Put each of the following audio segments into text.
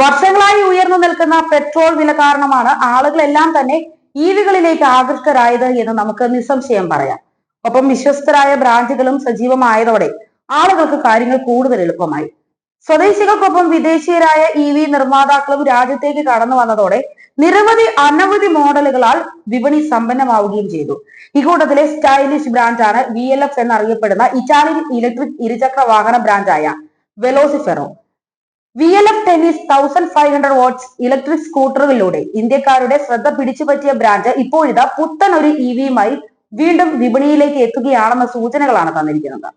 വർഷങ്ങളായി ഉയർന്നു നിൽക്കുന്ന പെട്രോൾ വില കാരണമാണ് ആളുകളെല്ലാം തന്നെ ഈവികളിലേക്ക് ആകൃഷ്ടരായത് എന്ന് നമുക്ക് നിസ്സംശയം പറയാം. ഒപ്പം വിശ്വസ്തരായ ബ്രാൻഡുകളും സജീവമായതോടെ ആളുകൾക്ക് കാര്യങ്ങൾ കൂടുതൽ എളുപ്പമായി. സ്വദേശികൾക്കൊപ്പം വിദേശീയരായ ഇ വി നിർമ്മാതാക്കളും രാജ്യത്തേക്ക് കടന്നു വന്നതോടെ നിരവധി അനവധി മോഡലുകളാൽ വിപണി സമ്പന്നമാവുകയും ചെയ്തു. ഇക്കൂട്ടത്തിലെ സ്റ്റൈലിഷ് ബ്രാൻഡാണ് വി എൽ എഫ് എന്നറിയപ്പെടുന്ന ഇറ്റാലിയൻ ഇലക്ട്രിക് ഇരുചക്ര വാഹന ബ്രാൻഡായ Velocifero. V L F Tennis thousand five hundred watts electric സ്കൂട്ടറുകളിലൂടെ ഇന്ത്യക്കാരുടെ ശ്രദ്ധ പിടിച്ചുപറ്റിയ ബ്രാൻഡ് ഇപ്പോഴിതാ പുത്തൻ ഒരു ഇ വിയുമായി വീണ്ടും വിപണിയിലേക്ക് എത്തുകയാണെന്ന സൂചനകളാണ് തന്നിരിക്കുന്നത്.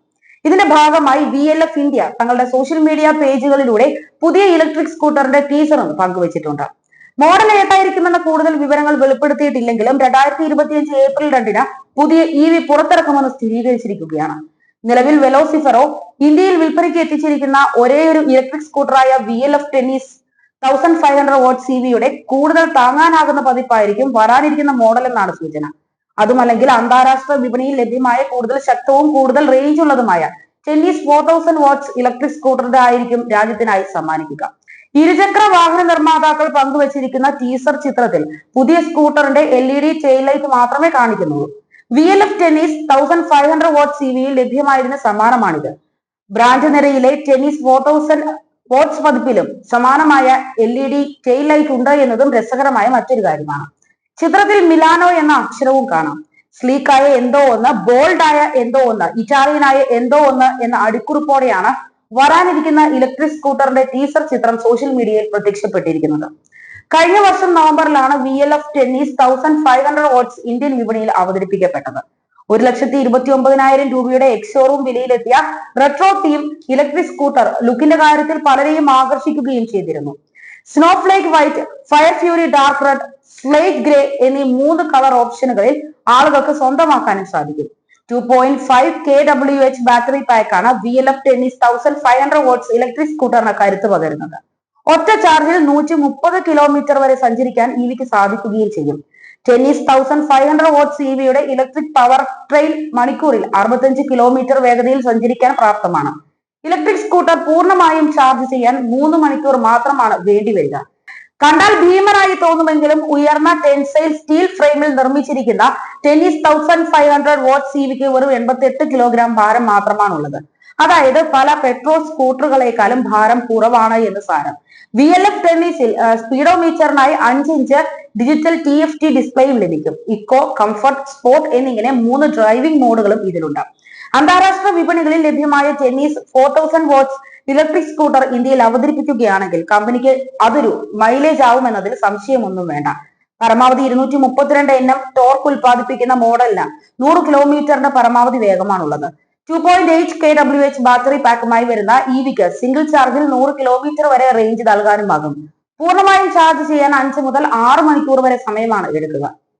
ഇതിന്റെ ഭാഗമായി വി എൽ എഫ് ഇന്ത്യ തങ്ങളുടെ സോഷ്യൽ മീഡിയ പേജുകളിലൂടെ പുതിയ ഇലക്ട്രിക് സ്കൂട്ടറിന്റെ ടീസറും പങ്കുവച്ചിട്ടുണ്ട്. മോഡൽ ഏതായിരിക്കുമെന്ന കൂടുതൽ വിവരങ്ങൾ വെളിപ്പെടുത്തിയിട്ടില്ലെങ്കിലും രണ്ടായിരത്തി ഇരുപത്തിയഞ്ച് ഏപ്രിൽ രണ്ടിന് പുതിയ ഇ വി പുറത്തിറക്കുമെന്ന് സ്ഥിരീകരിച്ചിരിക്കുകയാണ്. നിലവിൽ വെലോസിഫറോ ഇന്ത്യയിൽ വിൽപ്പനയ്ക്ക് എത്തിച്ചിരിക്കുന്ന ഒരേയൊരു electric സ്കൂട്ടറായ V L F Tennis thousand five hundred watt C വിയുടെ കൂടുതൽ താങ്ങാനാകുന്ന പതിപ്പായിരിക്കും വരാനിരിക്കുന്ന മോഡൽ എന്നാണ് സൂചന. അതുമല്ലെങ്കിൽ അന്താരാഷ്ട്ര വിപണിയിൽ ലഭ്യമായ കൂടുതൽ ശക്തവും കൂടുതൽ റേഞ്ച് ഉള്ളതുമായ Tennis four thousand watts electric സ്കൂട്ടറുടെ ആയിരിക്കും രാജ്യത്തിനായി സമ്മാനിക്കുക. ഇരുചക്ര വാഹന നിർമ്മാതാക്കൾ പങ്കുവച്ചിരിക്കുന്ന ടീസർ ചിത്രത്തിൽ പുതിയ സ്കൂട്ടറിന്റെ L E D tail light മാത്രമേ കാണിക്കുന്നുള്ളൂ. V L F Tennis thousand five hundred watt C വിയിൽ ലഭ്യമായിരുന്ന സമ്മാനമാണിത് ബ്രാഞ്ച് നിരയിലെ ടെന്നീസ് ഫോർ തൗസൻഡ് പതിപ്പിലും സമാനമായ L E D tail light ഉണ്ട് എന്നതും രസകരമായ മറ്റൊരു കാര്യമാണ്. ചിത്രത്തിൽ മിലാനോ എന്ന അക്ഷരവും കാണാം. സ്ലീക്കായ എന്തോ ഒന്ന് ബോൾഡായ എന്തോ ഒന്ന് ഇറ്റാലിയനായ എന്തോ ഒന്ന് എന്ന അടിക്കുറിപ്പോടെയാണ് വരാനിരിക്കുന്ന ഇലക്ട്രിക് സ്കൂട്ടറിന്റെ ടീസർ ചിത്രം സോഷ്യൽ മീഡിയയിൽ പ്രത്യക്ഷപ്പെട്ടിരിക്കുന്നത്. കഴിഞ്ഞ വർഷം നവംബറിലാണ് V L F Tennis thousand five hundred watts Indian വിപണിയിൽ അവതരിപ്പിക്കപ്പെട്ടത്. ഒരു ലക്ഷത്തി ഇരുപത്തി ഒമ്പതിനായിരം രൂപയുടെ എക്സ് ഷോറൂം വിലയിലെത്തിയ റെട്രോ തീം ഇലക്ട്രിക് സ്കൂട്ടർ ലുക്കിന്റെ കാര്യത്തിൽ പലരെയും ആകർഷിക്കുകയും ചെയ്തിരുന്നു. Snowflake white fire fury dark red slate grey എന്നീ മൂന്ന് കളർ ഓപ്ഷനുകളിൽ ആളുകൾക്ക് സ്വന്തമാക്കാനും സാധിക്കും. Two point five K W H battery പാക്കാണ് V L F Tennis thousand five hundred watts electric സ്കൂട്ടറിന് കരുത്ത് പകരുന്നത്. ഒറ്റ ചാർജിൽ നൂറ്റി മുപ്പത് കിലോമീറ്റർ വരെ സഞ്ചരിക്കാൻ ഇവിക്ക് സാധിക്കുകയും ചെയ്യും. Tennis thousand five hundred watts E വിയുടെ ഇലക്ട്രിക് പവർ ട്രെയിൻ മണിക്കൂറിൽ അറുപത്തഞ്ച് കിലോമീറ്റർ വേഗതയിൽ സഞ്ചരിക്കാൻ പ്രാപ്തമാണ്. ഇലക്ട്രിക് സ്കൂട്ടർ പൂർണമായും ചാർജ് ചെയ്യാൻ മൂന്ന് മണിക്കൂർ മാത്രമാണ് വേണ്ടിവരിക കണ്ടാൽ ഭീമനായി തോന്നുമെങ്കിലും ഉയർന്ന ടെൻസൈൽ സ്റ്റീൽ ഫ്രെയിമിൽ നിർമ്മിച്ചിരിക്കുന്ന Tennis thousand five hundred watt C വിക്ക് വെറും എൺപത്തി എട്ട് കിലോഗ്രാം ഭാരം മാത്രമാണുള്ളത്. അതായത് പല പെട്രോൾ സ്കൂട്ടറുകളെക്കാളും ഭാരം കുറവാണ് എന്ന് സാരം. വി എൽ എഫ് ടെന്നീസിൽ സ്പീഡോമീറ്ററിനായി അഞ്ച് inch digital T F T ഡിസ്പ്ലേയും ലഭിക്കും. ഇക്കോ കംഫർട്ട് സ്പോർട്ട് എന്നിങ്ങനെ മൂന്ന് ഡ്രൈവിംഗ് മോഡുകളും ഇതിലുണ്ട്. അന്താരാഷ്ട്ര വിപണികളിൽ ലഭ്യമായ Tennis four thousand watts electric scooter India അവതരിപ്പിക്കുകയാണെങ്കിൽ കമ്പനിക്ക് അതൊരു മൈലേജ് ആവുമെന്നതിൽ സംശയമൊന്നും വേണ്ട. പരമാവധി ഇരുന്നൂറ്റി മുപ്പത്തിരണ്ട് എണ്ണം ടോർക്ക് ഉൽപ്പാദിപ്പിക്കുന്ന മോഡലിന് നൂറ് കിലോമീറ്ററിന്റെ പരമാവധി വേഗമാണുള്ളത്. Two point eight K W H battery പാക്കുമായി വരുന്ന ഇ വിക്ക് സിംഗിൾ ചാർജിൽ നൂറ് കിലോമീറ്റർ വരെ റേഞ്ച് നൽകാനുമാകും. പൂർണമായും ചാർജ് ചെയ്യാൻ അഞ്ച് മുതൽ ആറ് മണിക്കൂർ വരെ സമയമാണ് എടുക്കുക.